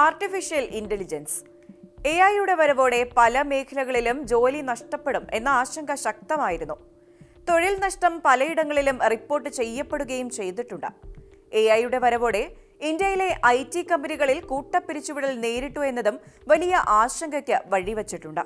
Artificial intelligence A ഐയുടെ വരവോടെ പല മേഖലകളിലും ജോലി നഷ്ടപ്പെടും എന്ന ആശങ്ക ശക്തമായിരുന്നു. തൊഴിൽ നഷ്ടം പലയിടങ്ങളിലും റിപ്പോർട്ട് ചെയ്യപ്പെടുകയും ചെയ്തിട്ടുണ്ട്. എ ഐയുടെ വരവോടെ ഇന്ത്യയിലെ ഐ ടി കമ്പനികളിൽ കൂട്ടപ്പിരിച്ചുവിടൽ നേരിട്ടു എന്നതും വലിയ ആശങ്കയ്ക്ക് വഴിവച്ചിട്ടുണ്ട്.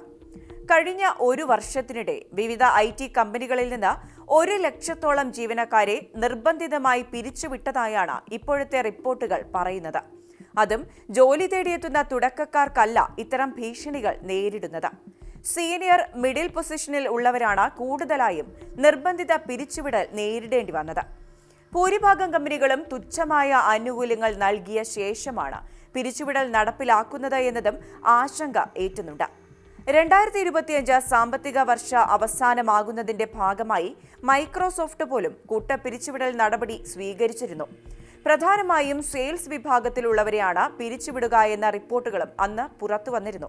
കഴിഞ്ഞ ഒരു വർഷത്തിനിടെ വിവിധ ഐ ടി കമ്പനികളിൽ നിന്ന് ഒരു ലക്ഷത്തോളം ജീവനക്കാരെ നിർബന്ധിതമായി പിരിച്ചുവിട്ടതായാണ് ഇപ്പോഴത്തെ റിപ്പോർട്ടുകൾ പറയുന്നത്. അതും ജോലി തേടിയെത്തുന്ന തുടക്കക്കാർക്കല്ല ഇത്തരം ഭീഷണികൾ നേരിടുന്നത്. സീനിയർ മിഡിൽ പൊസിഷനിൽ ഉള്ളവരാണ് കൂടുതലായും നിർബന്ധിത പിരിച്ചുവിടൽ നേരിടേണ്ടി വന്നത്. ഭൂരിഭാഗം കമ്പനികളും തുച്ഛമായ ആനുകൂല്യങ്ങൾ നൽകിയ ശേഷമാണ് പിരിച്ചുവിടൽ നടപ്പിലാക്കുന്നത് എന്നതും ആശങ്ക ഏറ്റുന്നുണ്ട്. രണ്ടായിരത്തി ഇരുപത്തിയഞ്ച് സാമ്പത്തിക വർഷ അവസാനമാകുന്നതിന്റെ ഭാഗമായി മൈക്രോസോഫ്റ്റ് പോലും കൂട്ടപ്പിരിച്ചുവിടൽ നടപടി സ്വീകരിച്ചിരുന്നു. പ്രധാനമായും സെയിൽസ് വിഭാഗത്തിലുള്ളവരെയാണ് പിരിച്ചുവിടുക എന്ന റിപ്പോർട്ടുകളും അന്ന് പുറത്തു വന്നിരുന്നു.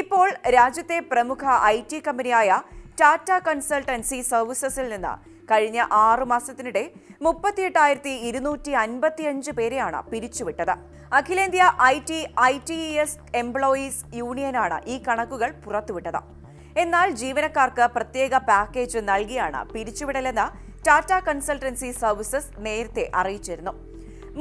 ഇപ്പോൾ രാജ്യത്തെ പ്രമുഖ ഐ ടി കമ്പനിയായ ടാറ്റ കൺസൾട്ടൻസി സർവീസസിൽ നിന്ന് കഴിഞ്ഞ ആറു മാസത്തിനിടെ മുപ്പത്തിയെട്ടായിരത്തി ഇരുന്നൂറ്റി അൻപത്തിയഞ്ച് പേരെയാണ് പിരിച്ചുവിട്ടത്. അഖിലേന്ത്യാ I T I T S employees യൂണിയനാണ് ഈ കണക്കുകൾ പുറത്തുവിട്ടത്. എന്നാൽ ജീവനക്കാർക്ക് പ്രത്യേക പാക്കേജ് നൽകിയാണ് പിരിച്ചുവിടലെന്ന് ടാറ്റ കൺസൾട്ടൻസി സർവീസസ് നേരത്തെ അറിയിച്ചിരുന്നു.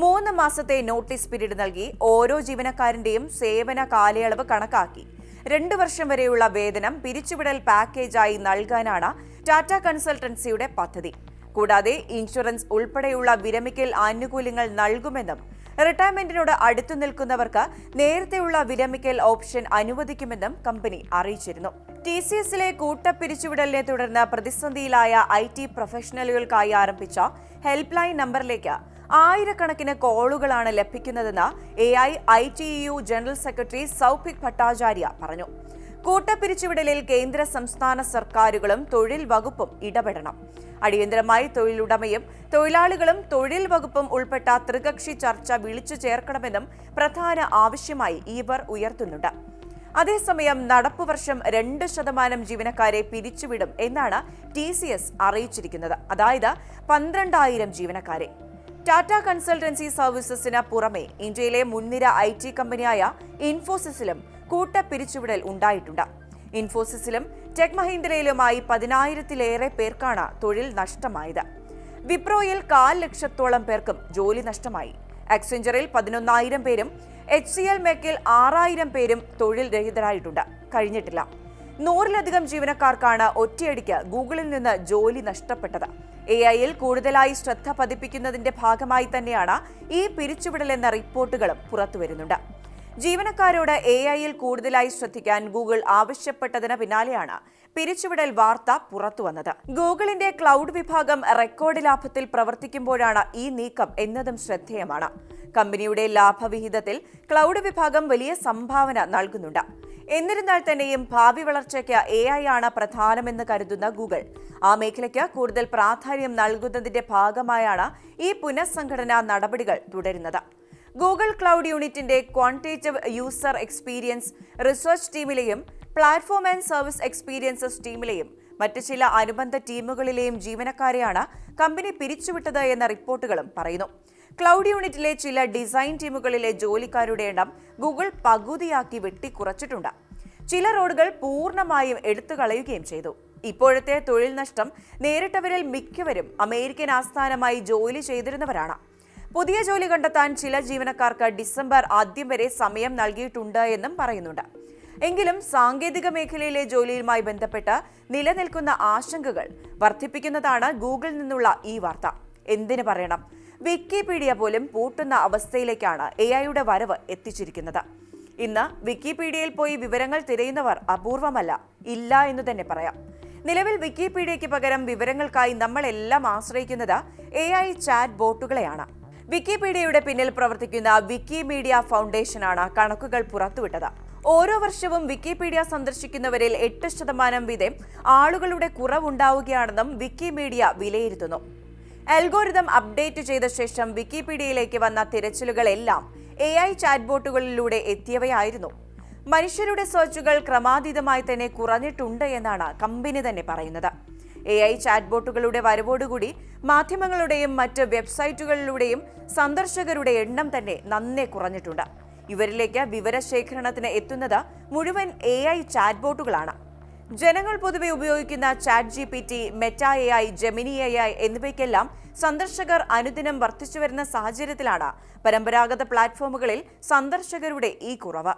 മൂന്ന് മാസത്തെ നോട്ടീസ് പീരീഡ് നൽകി ഓരോ ജീവനക്കാരന്റെയും സേവന കാലയളവ് കണക്കാക്കി. രണ്ടു വർഷം വരെയുള്ള വേതനം പിരിച്ചുവിടൽ പാക്കേജായി നൽകാനാണ് ടാറ്റ കൺസൾട്ടൻസിയുടെ പദ്ധതി. കൂടാതെ ഇൻഷുറൻസ് ഉൾപ്പെടെയുള്ള വിരമിക്കൽ ആനുകൂല്യങ്ങൾ നൽകുമെന്നും റിട്ടയർമെന്റിനോട് അടുത്തു നിൽക്കുന്നവർക്ക് നേരത്തെയുള്ള വിരമിക്കൽ ഓപ്ഷൻ അനുവദിക്കുമെന്നും കമ്പനി അറിയിച്ചിരുന്നു. ടി സി എസിലെ കൂട്ടപ്പിരിച്ചുവിടലിനെ തുടർന്ന് പ്രതിസന്ധിയിലായ ഐ ടി പ്രൊഫഷണലുകൾക്കായി ആരംഭിച്ച ഹെൽപ്പ് ലൈൻ നമ്പറിലേക്ക് ആയിരക്കണക്കിന് കോളുകളാണ് ലഭിക്കുന്നതെന്ന് A I I T U general secretary Saubhik Bhattacharya പറഞ്ഞു. കൂട്ടപ്പിരിച്ചുവിടലിൽ കേന്ദ്ര സംസ്ഥാന സർക്കാരുകളും തൊഴിൽ വകുപ്പും ഇടപെടണം. അടിയന്തരമായി തൊഴിലുടമയും തൊഴിലാളികളും തൊഴിൽ വകുപ്പും ഉൾപ്പെട്ട ത്രികക്ഷി ചർച്ച വിളിച്ചു ചേർക്കണമെന്നും പ്രധാന ആവശ്യമായി ഇവർ ഉയർത്തുന്നുണ്ട്. അതേസമയം നടപ്പു വർഷം രണ്ട് ശതമാനം ജീവനക്കാരെ പിരിച്ചുവിടും എന്നാണ് ടി സി എസ് അറിയിച്ചിരിക്കുന്നത്. അതായത് പന്ത്രണ്ടായിരം ജീവനക്കാരെ. ടാറ്റ കൺസൾട്ടൻസി സർവീസസിന് പുറമെ ഇന്ത്യയിലെ മുൻനിര ഐ ടി കമ്പനിയായ ഇൻഫോസിസിലും കൂട്ടപ്പിരിച്ചുവിടൽ ഉണ്ടായിട്ടുണ്ട്. ഇൻഫോസിസിലും ടെക് മഹീന്ദ്രയിലുമായി പതിനായിരത്തിലേറെ പേർക്കാണ് തൊഴിൽ നഷ്ടമായത്. വിപ്രോയിൽ കാൽ ലക്ഷത്തോളം പേർക്കും ജോലി നഷ്ടമായി. അക്സെഞ്ചറിൽ പതിനൊന്നായിരം പേരും എച്ച് സി എൽ മേക്കിൽ ആറായിരം പേരും തൊഴിൽ രഹിതരായിട്ടുണ്ട്. കഴിഞ്ഞിട്ടില്ല. നൂറിലധികം ജീവനക്കാർക്കാണ് ഒറ്റയടിക്ക് ഗൂഗിളിൽ നിന്ന് ജോലി നഷ്ടപ്പെട്ടത്. എ ഐയിൽ കൂടുതലായി ശ്രദ്ധ പതിപ്പിക്കുന്നതിന്റെ ഭാഗമായി തന്നെയാണ് ഈ പിരിച്ചുവിടൽ എന്ന റിപ്പോർട്ടുകളും പുറത്തുവരുന്നുണ്ട് ജീവനക്കാരോട് എ ഐയിൽ കൂടുതലായി ശ്രദ്ധിക്കാൻ ഗൂഗിൾ ആവശ്യപ്പെട്ടതിന് പിന്നാലെയാണ് പിരിച്ചുവിടൽ വാർത്ത പുറത്തുവന്നത് ഗൂഗിളിന്റെ ക്ലൗഡ് വിഭാഗം റെക്കോർഡ് ലാഭത്തിൽ പ്രവർത്തിക്കുമ്പോഴാണ് ഈ നീക്കം എന്നതും ശ്രദ്ധേയമാണ്. കമ്പനിയുടെ ലാഭവിഹിതത്തിൽ ക്ലൗഡ് വിഭാഗം വലിയ സംഭാവന നൽകുന്നുണ്ട്. എന്നിരുന്നാൽ തന്നെയും ഭാവി വളർച്ചയ്ക്ക് എ ഐ ആണ് പ്രധാനമെന്ന് കരുതുന്ന ഗൂഗിൾ. ആ മേഖലയ്ക്ക് കൂടുതൽ പ്രാധാന്യം നൽകുന്നതിന്റെ ഭാഗമായാണ് ഈ പുനഃസംഘടനാ നടപടികൾ തുടരുന്നത്. ഗൂഗിൾ ക്ലൗഡ് യൂണിറ്റിന്റെ ക്വാണ്ടിറ്റേറ്റീവ് യൂസർ എക്സ്പീരിയൻസ് റിസർച്ച് ടീമിലെയും പ്ലാറ്റ്ഫോം ആൻഡ് സർവീസ് എക്സ്പീരിയൻസസ് ടീമിലെയും മറ്റ് ചില അനുബന്ധ ടീമുകളിലെയും ജീവനക്കാരെയാണ് കമ്പനി പിരിച്ചുവിട്ടത് എന്ന റിപ്പോർട്ടുകളും പറയുന്നു. ക്ലൗഡ് യൂണിറ്റിലെ ചില ഡിസൈൻ ടീമുകളിലെ ജോലിക്കാരുടെ എണ്ണം ഗൂഗിൾ പകുതിയാക്കി വെട്ടിക്കുറച്ചിട്ടുണ്ട്. ചില റോഡുകൾ പൂർണമായും എടുത്തു കളയുകയും ചെയ്തു. ഇപ്പോഴത്തെ തൊഴിൽ നഷ്ടം നേരിട്ടവരിൽ മിക്കവരും അമേരിക്കൻ ആസ്ഥാനമായി ജോലി ചെയ്തിരുന്നവരാണ്. പുതിയ ജോലി കണ്ടെത്താൻ ചില ജീവനക്കാർക്ക് ഡിസംബർ ആദ്യം വരെ സമയം നൽകിയിട്ടുണ്ട് എന്നും പറയുന്നുണ്ട്. എങ്കിലും സാങ്കേതിക മേഖലയിലെ ജോലിയുമായി ബന്ധപ്പെട്ട് നിലനിൽക്കുന്ന ആശങ്കകൾ വർദ്ധിപ്പിക്കുന്നതാണ് ഗൂഗിളിൽ നിന്നുള്ള ഈ വാർത്ത. എന്തിനു പറയണം? വിക്കിപീഡിയ പോലും പൂട്ടുന്ന അവസ്ഥയിലേക്കാണ് എ ഐയുടെ വരവ് എത്തിച്ചിരിക്കുന്നത്. ഇന്ന് വിക്കിപീഡിയയിൽ പോയി വിവരങ്ങൾ തിരയുന്നവർ അപൂർവമല്ല. ഇല്ല എന്ന് തന്നെ പറയാം. നിലവിൽ വിക്കിപീഡിയയ്ക്ക് പകരം വിവരങ്ങൾക്കായി നമ്മളെല്ലാം ആശ്രയിക്കുന്നത് എ ഐ ചാറ്റ് ബോട്ടുകളെയാണ്. വിക്കിപീഡിയയുടെ പിന്നിൽ പ്രവർത്തിക്കുന്ന വിക്കിമീഡിയ ഫൗണ്ടേഷനാണ് കണക്കുകൾ പുറത്തുവിട്ടത്. ഓരോ വർഷവും വിക്കിപീഡിയ സന്ദർശിക്കുന്നവരിൽ എട്ട് ശതമാനം വീതം ആളുകളുടെ കുറവുണ്ടാവുകയാണെന്നും വിക്കിമീഡിയ വിലയിരുത്തുന്നു. അൽഗോരിതം അപ്ഡേറ്റ് ചെയ്ത ശേഷം വിക്കിപീഡിയയിലേക്ക് വന്ന തിരച്ചിലുകളെല്ലാം എ ഐ ചാറ്റ്ബോട്ടുകളിലൂടെ എത്തിയവയായിരുന്നു. മനുഷ്യരുടെ സെർച്ചുകൾ ക്രമാതീതമായി തന്നെ കുറഞ്ഞിട്ടുണ്ട് എന്നാണ് കമ്പനി തന്നെ പറയുന്നത്. എ ഐ ചാറ്റ്ബോട്ടുകളുടെ വരവോടുകൂടി മാധ്യമങ്ങളുടെയും മറ്റ് വെബ്സൈറ്റുകളിലൂടെയും സന്ദർശകരുടെ എണ്ണം തന്നെ നന്നെ കുറഞ്ഞിട്ടുണ്ട്. ഇവരിലേക്ക് വിവരശേഖരണത്തിന് എത്തുന്നത് മുഴുവൻ എ ഐ ചാറ്റ്ബോട്ടുകളാണ്. ജനങ്ങൾ പൊതുവെ ഉപയോഗിക്കുന്ന chat G P T Meta A I Gemini A I എന്നിവയ്ക്കെല്ലാം സന്ദർശകർ അനുദിനം വർദ്ധിച്ചുവരുന്ന സാഹചര്യത്തിലാണ് പരമ്പരാഗത പ്ലാറ്റ്ഫോമുകളിൽ സന്ദർശകരുടെ ഈ കുറവ്.